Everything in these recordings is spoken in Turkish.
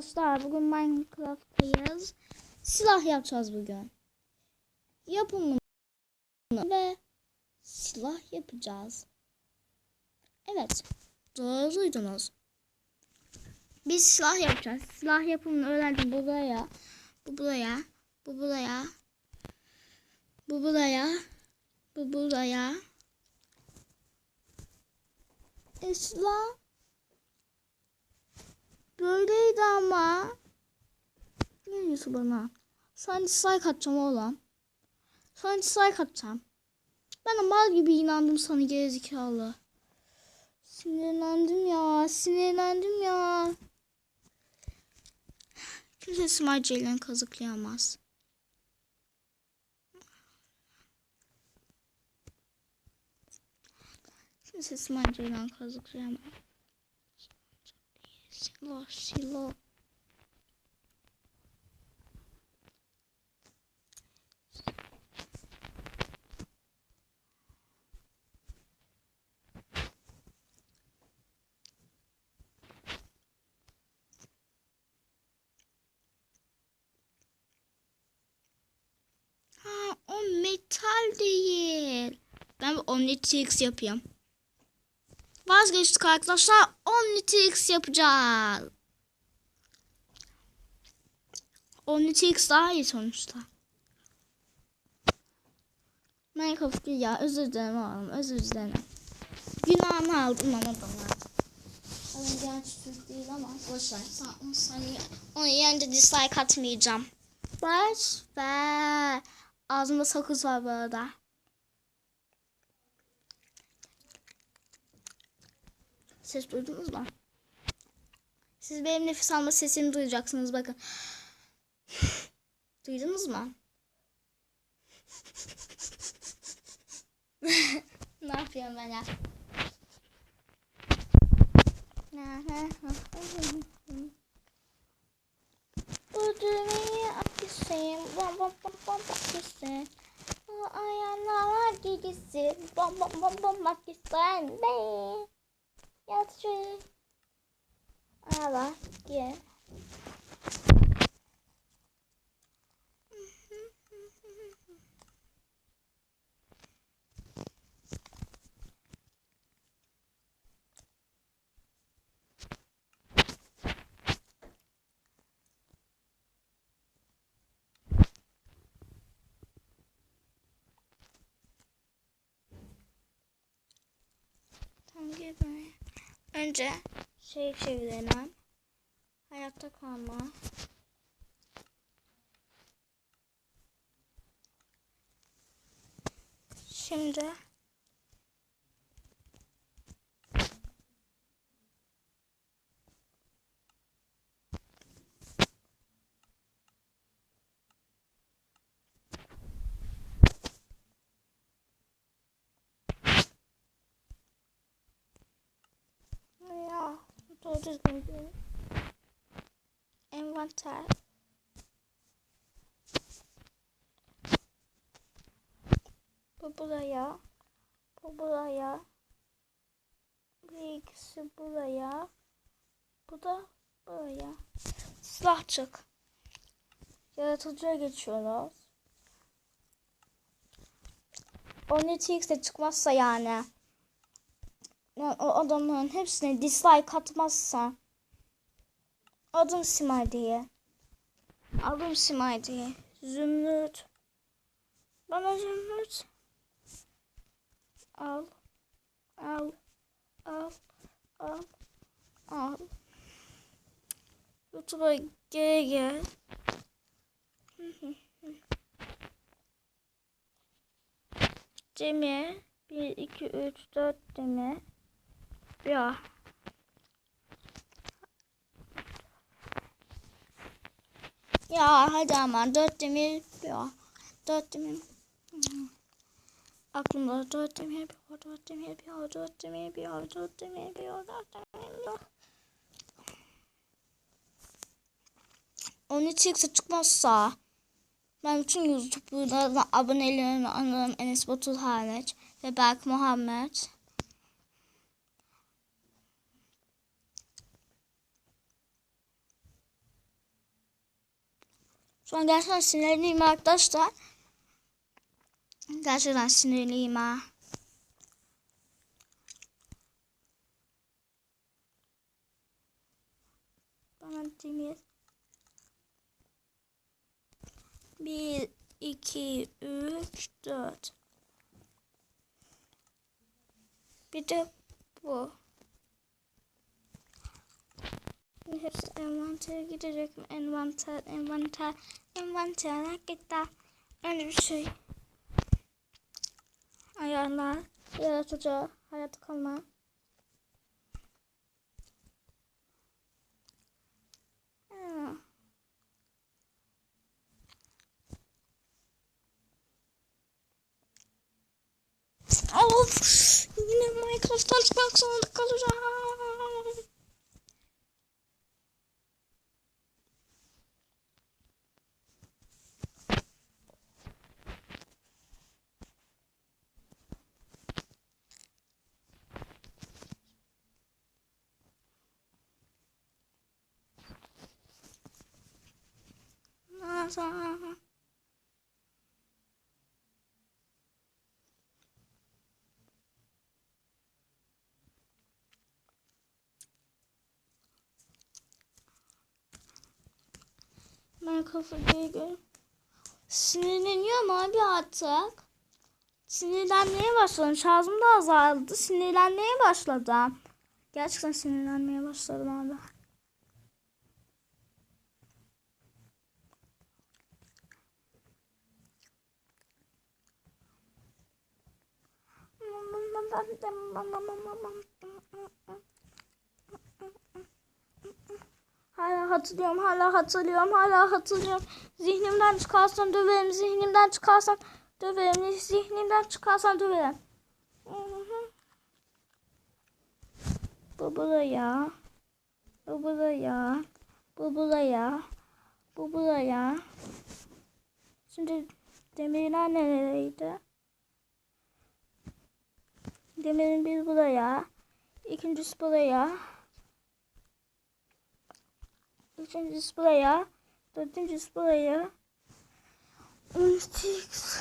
Arkadaşlar bugün Minecraft'tayız. Silah yapacağız bugün. Yapımını ve silah yapacağız. Evet. Doğru duydunuz. Biz silah yapacağız. Silah yapımını öğrendim. Bu buraya. Bu buraya. Bu buraya. Bu buraya. Bu buraya. E, silah Böyleydi ama. Neyse bana. Sana dislike atacağım oğlum. Sana dislike atacağım. Ben de mal gibi inandım sana gerizekalı. Sinirlendim ya. Sinirlendim ya. Kimse Smart Ceylan'ı kazıklayamaz. Kimse Smart Ceylan'ı kazıklayamaz. Silah, silah. Ha, o metal değil. Ben Omnitrix yapayım. Vazgeçtik arkadaşlar. Omnitrix yapacağız. Omnitrix daha iyi sonuçta. Minecraft ya. Özür dilerim oğlum. Özür dilerim. Günahını aldım ama bana. Onun gerçi Türk değil ama boşver. Sen onu saniye. Onu yence dislike atmayacağım. Boş ver. Ağzımda sakız var bu arada. Ses duydunuz mu? Siz benim nefes alma sesimi duyacaksınız bakın. duydunuz mu? ne yapıyorum ben ya? Bu düğmeyi atışayım, bom bom bom bom atışayım. Bu ayağına gecesi, bom bom bom bom atışayım That's true. Merhaba. Yeah. Önce şey çevirelim. Hayatta kalma. Şimdi ya düzgün bir envanter bu buraya bu buraya bir ikisi buraya bu da buraya. Silah çık. Yaratıcıya geçiyoruz. Onun de çıkmazsa yani o adamların hepsine dislike atmazsa adım Simay diye. Adım Simay diye. Zümrüt. Bana Zümrüt. Al. Al. Al. Al. Al. YouTube'a geri gel. Cemil 1 2 3 4 Cemil ya. Ya hadi ama dört demir ya. Dört demir. Aklımda dört demir bir dört demir bir dört demir bir dört demir bir dört demir bir. Onu çıksa çıkmazsa ben bütün YouTuber'larına abonelerimi anlarım Enes Batur hariç ve Berk Muhammed. An gerçekten sinirliyim arkadaşlar. Gerçekten sinirliyim ha. Bana demir. Bir, iki, üç, dört. Bir de bu. Şimdi hepsi envantere gidecek mi? Envanter, envanter, envantere gider. Öyle bir şey. Ayarlar. Yaratıcı. Hayatta kalma. Of! Yine Minecraft'tan çıkmak zorunda kalacağım. Nasıl? Ben kafayı gör. Sinirleniyor mu abi artık? Sinirlenmeye başladım. Şarjım da azaldı. Sinirlenmeye başladım. Gerçekten sinirlenmeye başladım abi. Hala hatırlıyorum, hala hatırlıyorum, hala hatırlıyorum. Zihnimden çıkarsam döverim, zihnimden çıkarsam döverim, zihnimden çıkarsam döverim. Bu buraya, bu buraya, bu buraya, bu buraya. Şimdi demirler nereydi? Demirin bir buraya, ikincisi buraya. Üçüncüsü buraya. Dördüncüsü buraya. Unutix.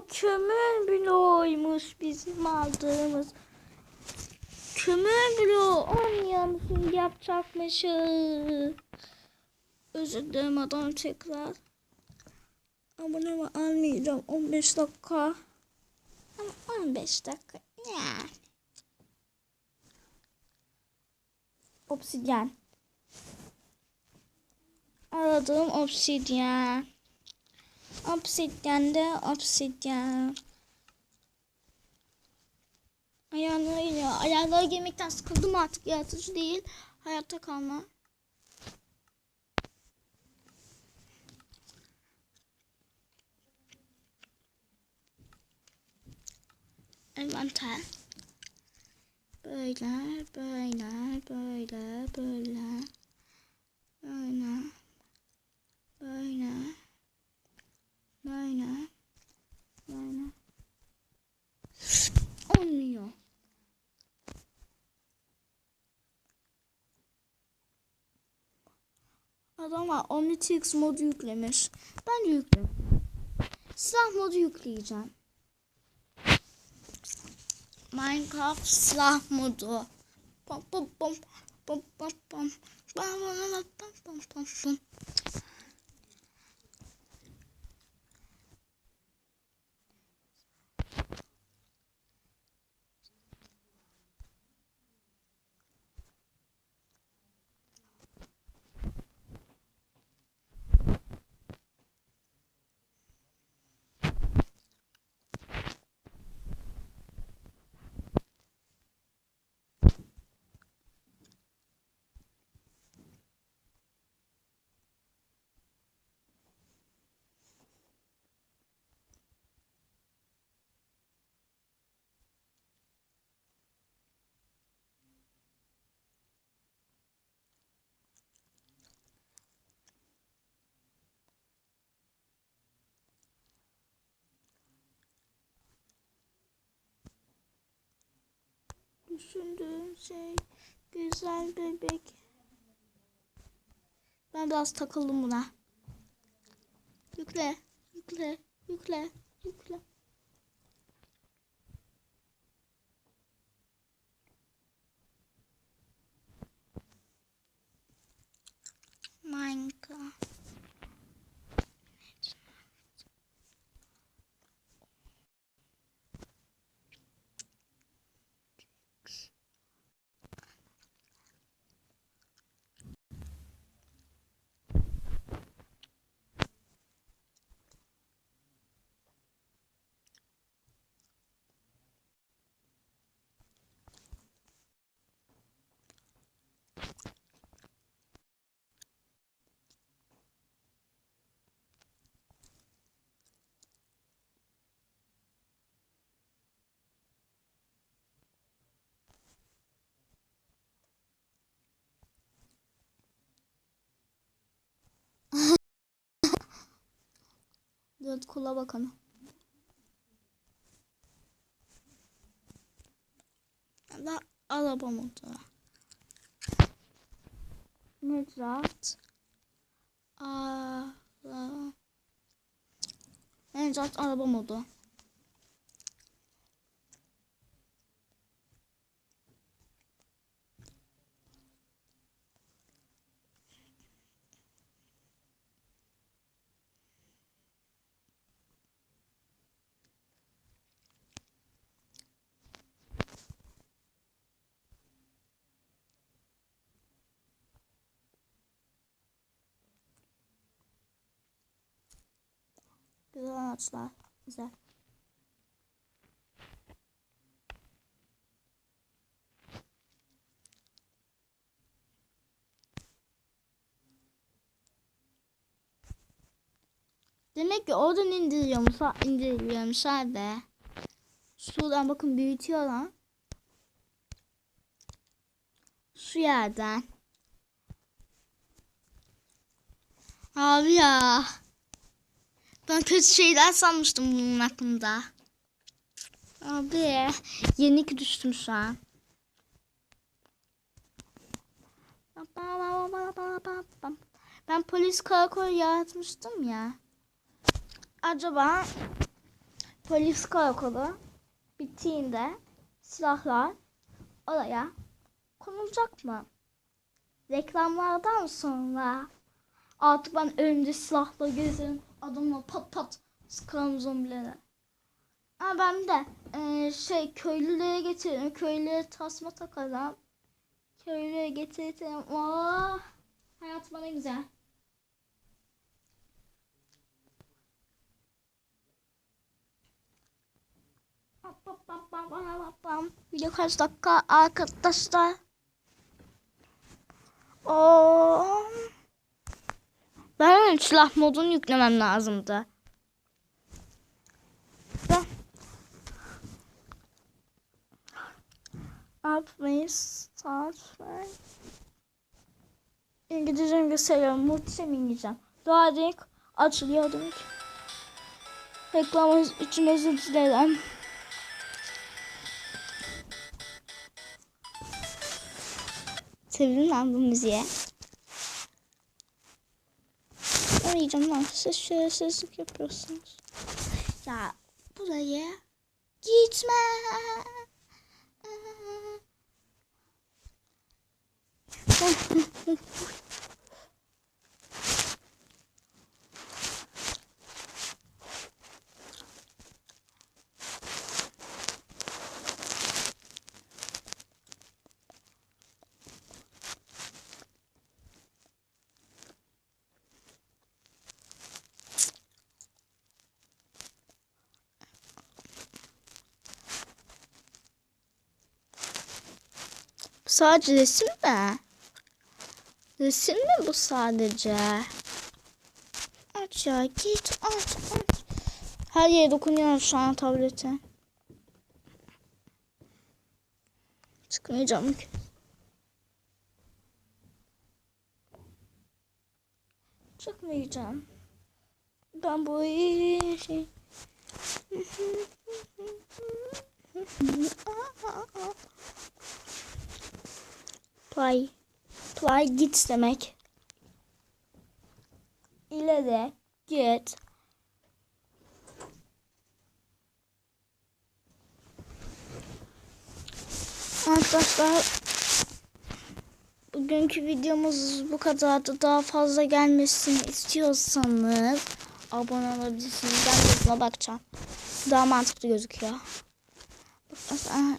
Kömür bloğuymuş bizim aldığımız. Kömür bloğu olmayan yapacakmışız. Özür dilerim adam tekrar. Abone mi almayacağım 15 dakika. Ama 15 dakika yani. Obsidyen. Aradığım obsidyen. Obsidyen de obsidyen. Ayarlarıyla. Ayarları giymekten sıkıldım artık. Yaratıcı değil. Hayatta kalma. Envanter. Böyle, böyle, böyle. Böyle. Aa Omnitrix modu yüklemiş. Bence yüklemiş. Silah modu yükleyeceğim. Minecraft silah modu. Pom pom pom. Pom pom pom. Pom pom pom pom pom pom. Düşündüğün şey güzel bebek. Ben biraz takıldım buna. Yükle, yükle, yükle, yükle. Minecraft. Dört kula bakalım. Da araba modu. Nedrat. Ara. Nedrat araba modu. Güzel ağaçlar. Güzel. Demek ki oradan indiriyormuş, ha- indiriliyormuş abi. Şuradan bakın büyütüyor lan. Şu yerden. Abi ya. Ben kötü şeyler sanmıştım bunun hakkında. Abi yenik düştüm şu an. Ben polis karakolu yaratmıştım ya. Acaba polis karakolu bittiğinde silahlar oraya konulacak mı? Reklamlardan sonra artık ben önümde silahla gezerim. Adamla pat pat sıkarım zombilere. Ha ben de e, şey köylülere getiririm. Köylülere tasma takarım. Köylülere getiririm. Oh, hayat bana güzel. Video kaç dakika arkadaşlar? Oo. Ben silah modunu yüklemem lazımdı. Ben yapmayı start ver. İngilizce gösteriyorum. Muhteşem İngilizcem. Daha denk açılıyordum. Reklam için özür dilerim. Sevdim ben bu müziğe. Arayacağım lan. Siz şerefsizlik yapıyorsunuz. Ya buraya gitme. Sadece resim mi? Resim mi bu sadece? Aç ya git aç aç. Her yere dokunuyorum şu an tablete. Çıkmayacağım. Çıkmayacağım. Ben bu işi... Play. Play git demek. İle de git. Arkadaşlar bugünkü videomuz bu kadardı. Daha fazla gelmesini istiyorsanız abone olabilirsiniz. Ben buna bakacağım. Daha mantıklı gözüküyor. Bak mesela-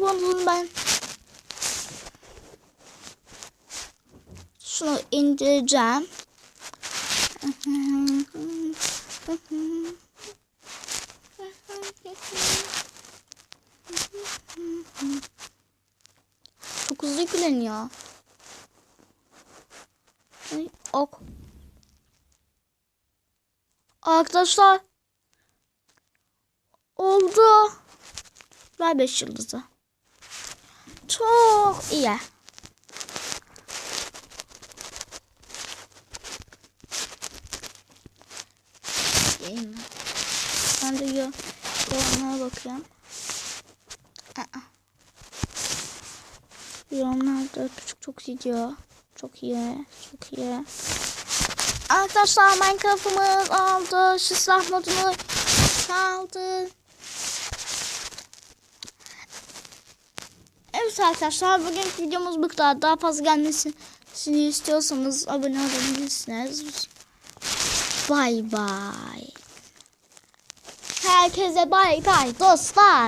bunu ben şunu indireceğim. Çok hızlı yükleniyor. Ok. Arkadaşlar oldu. Ver 5 yıldızı. Çok iyi. Mi? Ben de yo yorumlara bakıyorum. Aa. Yorumlarda çok çok iyi diyor. Çok iyi. Çok iyi. Arkadaşlar Minecraft'ımız aldı. Şu silah modunu aldı. Evet arkadaşlar bugünkü videomuz bu kadar. Daha fazla gelmesini istiyorsanız abone olabilirsiniz. Bay bay. Herkese bay bay dostlar.